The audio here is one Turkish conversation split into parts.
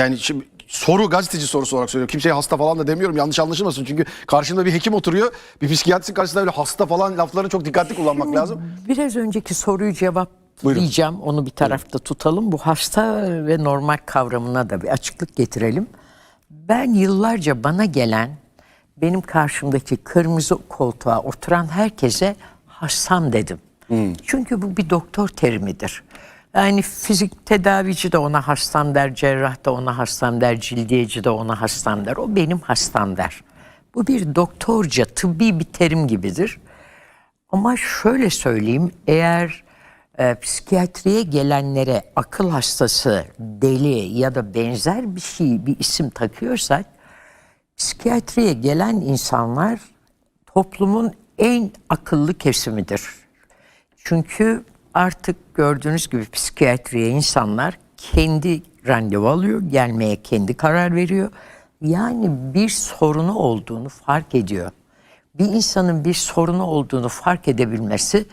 yani şimdi soru gazeteci sorusu olarak söylüyorum. Kimseye hasta falan da demiyorum yanlış anlaşılmasın. Çünkü karşında bir hekim oturuyor. Bir psikiyatristin karşısında böyle hasta falan laflarını çok dikkatli kullanmak lazım. Biraz önceki soruyu cevaplayacağım. Onu bir tarafta tutalım. Bu hasta ve normal kavramına da bir açıklık getirelim. Ben yıllarca bana gelen, benim karşımdaki kırmızı koltuğa oturan herkese hastam dedim. Çünkü bu bir doktor terimidir. Yani fizik tedavici de ona hastam der, cerrah da ona hastam der, cildiyeci de ona hastam der. O benim hastam der. Bu bir doktorca, tıbbi bir terim gibidir. Ama şöyle söyleyeyim, eğer e, psikiyatriye gelenlere akıl hastası, deli ya da benzer bir şey, bir isim takıyorsak, psikiyatriye gelen insanlar toplumun en akıllı kesimidir. Çünkü artık gördüğünüz gibi psikiyatriye insanlar kendi randevu alıyor, gelmeye kendi karar veriyor. Yani bir sorunu olduğunu fark ediyor. Bir insanın bir sorunu olduğunu fark edebilmesi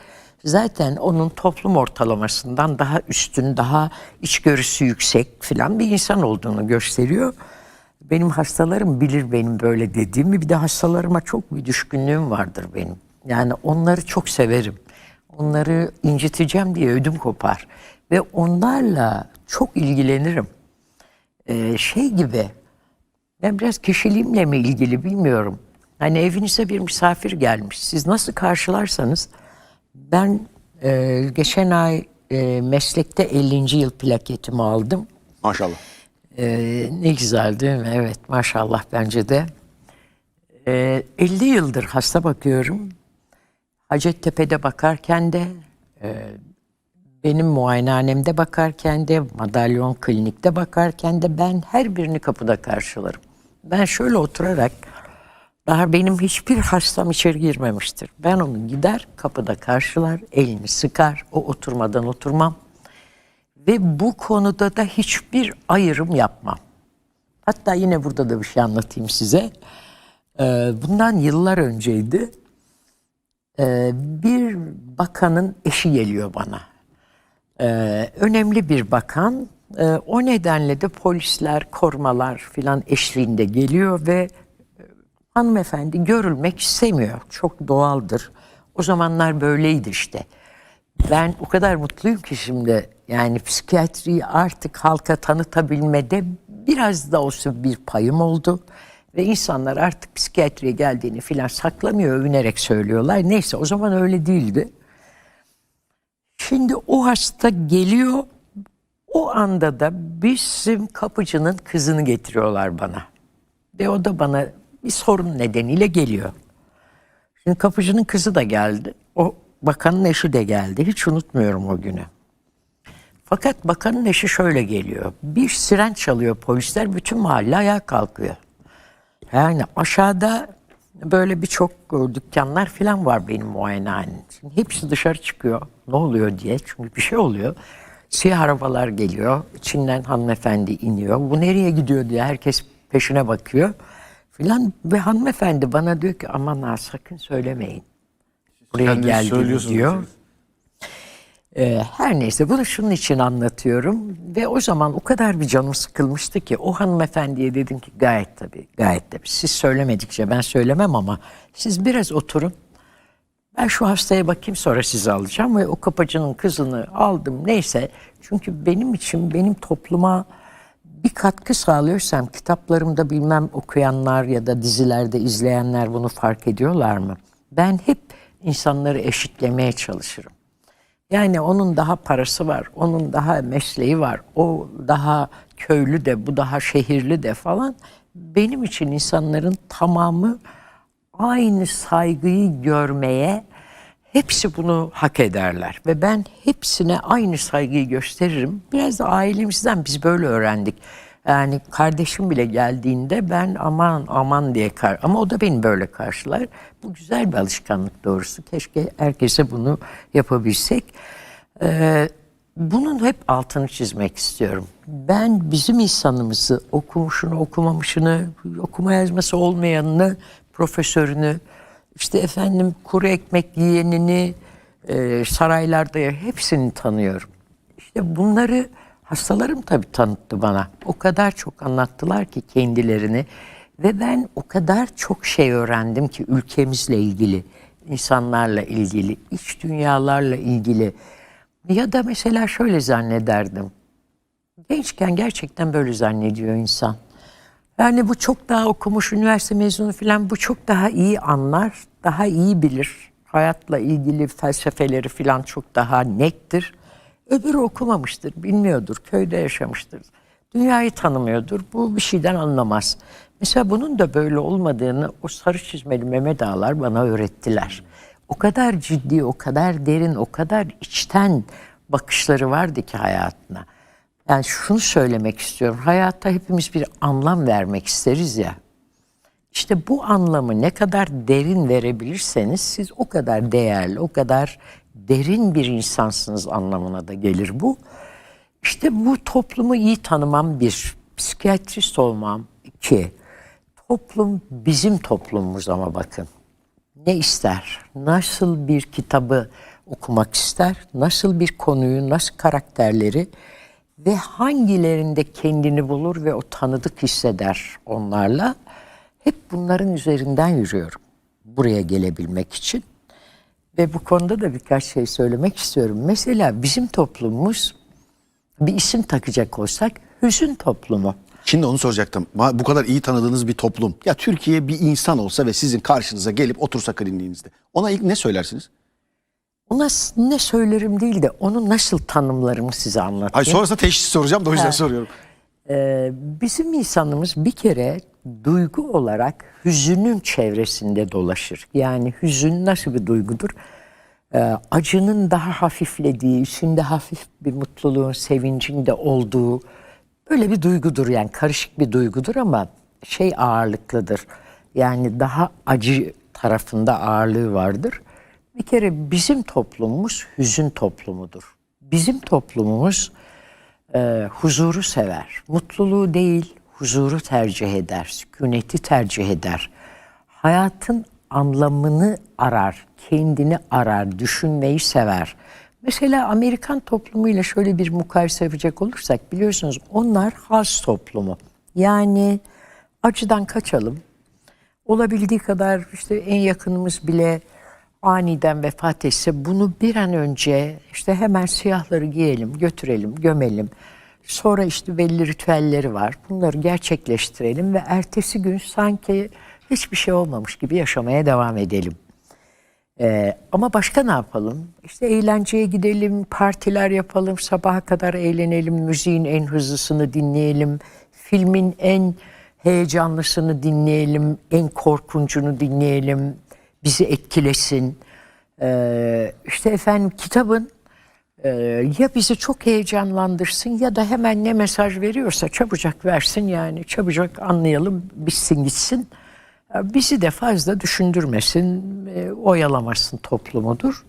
zaten onun toplum ortalamasından daha üstün, daha içgörüsü yüksek filan bir insan olduğunu gösteriyor. Benim hastalarım bilir benim böyle dediğimi. Bir de hastalarıma çok bir düşkünlüğüm vardır benim. Yani onları çok severim. Onları inciteceğim diye ödüm kopar. Ve onlarla çok ilgilenirim. Ee, şey gibi, ben biraz kişiliğimle mi ilgili bilmiyorum. Hani evinize bir misafir gelmiş. Siz nasıl karşılarsanız ben e, geçen ay e, meslekte 50. yıl plaketimi aldım. Maşallah. Ee, ne güzel değil mi? Evet maşallah bence de. Ee, 50 yıldır hasta bakıyorum. Hacettepe'de bakarken de, e, benim muayenehanemde bakarken de, madalyon klinikte bakarken de ben her birini kapıda karşılarım. Ben şöyle oturarak, daha benim hiçbir hastam içeri girmemiştir. Ben onu gider kapıda karşılar, elini sıkar, o oturmadan oturmam. Ve bu konuda da hiçbir ayrım yapmam. Hatta yine burada da bir şey anlatayım size. Ee, bundan yıllar önceydi. Ee, bir bakanın eşi geliyor bana. Ee, önemli bir bakan. Ee, o nedenle de polisler, korumalar filan eşliğinde geliyor ve e, hanımefendi görülmek istemiyor. Çok doğaldır. O zamanlar böyleydi işte. Ben o kadar mutluyum ki şimdi yani psikiyatriyi artık halka tanıtabilmede biraz da olsa bir payım oldu. Ve insanlar artık psikiyatriye geldiğini filan saklamıyor, övünerek söylüyorlar. Neyse o zaman öyle değildi. Şimdi o hasta geliyor, o anda da bizim kapıcının kızını getiriyorlar bana. Ve o da bana bir sorun nedeniyle geliyor. Şimdi kapıcının kızı da geldi. O bakanın eşi de geldi. Hiç unutmuyorum o günü. Fakat bakanın eşi şöyle geliyor. Bir siren çalıyor polisler. Bütün mahalle ayağa kalkıyor. Yani aşağıda böyle birçok dükkanlar falan var benim muayenehanem. Şimdi hepsi dışarı çıkıyor. Ne oluyor diye. Çünkü bir şey oluyor. Siyah arabalar geliyor. İçinden hanımefendi iniyor. Bu nereye gidiyor diye herkes peşine bakıyor. Filan ve hanımefendi bana diyor ki aman ha sakın söylemeyin. Buraya Kendiniz söylüyorsunuz diyor. Ee, her neyse bunu şunun için anlatıyorum. Ve o zaman o kadar bir canım sıkılmıştı ki o hanımefendiye dedim ki gayet tabii gayet tabii. Siz söylemedikçe ben söylemem ama siz biraz oturun. Ben şu hastaya bakayım sonra sizi alacağım. Ve o kapıcının kızını aldım. Neyse çünkü benim için benim topluma bir katkı sağlıyorsam kitaplarımda bilmem okuyanlar ya da dizilerde izleyenler bunu fark ediyorlar mı? Ben hep insanları eşitlemeye çalışırım. Yani onun daha parası var, onun daha mesleği var, o daha köylü de, bu daha şehirli de falan. Benim için insanların tamamı aynı saygıyı görmeye, hepsi bunu hak ederler. Ve ben hepsine aynı saygıyı gösteririm. Biraz da ailemizden biz böyle öğrendik. Yani kardeşim bile geldiğinde ben aman aman diye kar ama o da beni böyle karşılar. Bu güzel bir alışkanlık doğrusu. Keşke herkese bunu yapabilsek. Ee, bunun hep altını çizmek istiyorum. Ben bizim insanımızı okumuşunu, okumamışını, okuma yazması olmayanını, profesörünü, işte efendim kuru ekmek yiyenini, e, saraylarda hepsini tanıyorum. İşte bunları Hastalarım tabii tanıttı bana. O kadar çok anlattılar ki kendilerini ve ben o kadar çok şey öğrendim ki ülkemizle ilgili, insanlarla ilgili, iç dünyalarla ilgili. Ya da mesela şöyle zannederdim. Gençken gerçekten böyle zannediyor insan. Yani bu çok daha okumuş, üniversite mezunu falan bu çok daha iyi anlar, daha iyi bilir. Hayatla ilgili felsefeleri falan çok daha nettir. Öbürü okumamıştır, bilmiyordur, köyde yaşamıştır. Dünyayı tanımıyordur, bu bir şeyden anlamaz. Mesela bunun da böyle olmadığını o sarı çizmeli Mehmet Ağalar bana öğrettiler. O kadar ciddi, o kadar derin, o kadar içten bakışları vardı ki hayatına. Yani şunu söylemek istiyorum. Hayatta hepimiz bir anlam vermek isteriz ya. İşte bu anlamı ne kadar derin verebilirseniz siz o kadar değerli, o kadar derin bir insansınız anlamına da gelir bu. İşte bu toplumu iyi tanımam bir, psikiyatrist olmam iki, toplum bizim toplumumuz ama bakın. Ne ister, nasıl bir kitabı okumak ister, nasıl bir konuyu, nasıl karakterleri ve hangilerinde kendini bulur ve o tanıdık hisseder onlarla. Hep bunların üzerinden yürüyorum buraya gelebilmek için. Ve bu konuda da birkaç şey söylemek istiyorum. Mesela bizim toplumumuz bir isim takacak olsak hüzün toplumu. Şimdi onu soracaktım. Bu kadar iyi tanıdığınız bir toplum. Ya Türkiye bir insan olsa ve sizin karşınıza gelip otursa kliniğinizde. Ona ilk ne söylersiniz? Ona ne söylerim değil de onu nasıl tanımlarımı size anlatayım. Ay sonrasında teşhis soracağım da o yüzden soruyorum. Ee, bizim insanımız bir kere duygu olarak hüzünün çevresinde dolaşır. Yani hüzün nasıl bir duygudur? Ee, acının daha hafiflediği, içinde hafif bir mutluluğun, sevincin de olduğu böyle bir duygudur. Yani karışık bir duygudur ama şey ağırlıklıdır. Yani daha acı tarafında ağırlığı vardır. Bir kere bizim toplumumuz hüzün toplumudur. Bizim toplumumuz e, huzuru sever. Mutluluğu değil, huzuru tercih eder, sükuneti tercih eder. Hayatın anlamını arar, kendini arar, düşünmeyi sever. Mesela Amerikan toplumuyla şöyle bir mukayese yapacak olursak biliyorsunuz onlar haz toplumu. Yani acıdan kaçalım, olabildiği kadar işte en yakınımız bile aniden vefat etse bunu bir an önce işte hemen siyahları giyelim, götürelim, gömelim. Sonra işte belli ritüelleri var. Bunları gerçekleştirelim ve ertesi gün sanki hiçbir şey olmamış gibi yaşamaya devam edelim. Ee, ama başka ne yapalım? İşte eğlenceye gidelim, partiler yapalım, sabaha kadar eğlenelim, müziğin en hızlısını dinleyelim, filmin en heyecanlısını dinleyelim, en korkuncunu dinleyelim, bizi etkilesin. Ee, işte efendim kitabın e, ya bizi çok heyecanlandırsın ya da hemen ne mesaj veriyorsa çabucak versin yani çabucak anlayalım, bitsin gitsin. Bizi de fazla düşündürmesin, e, oyalamasın toplumudur.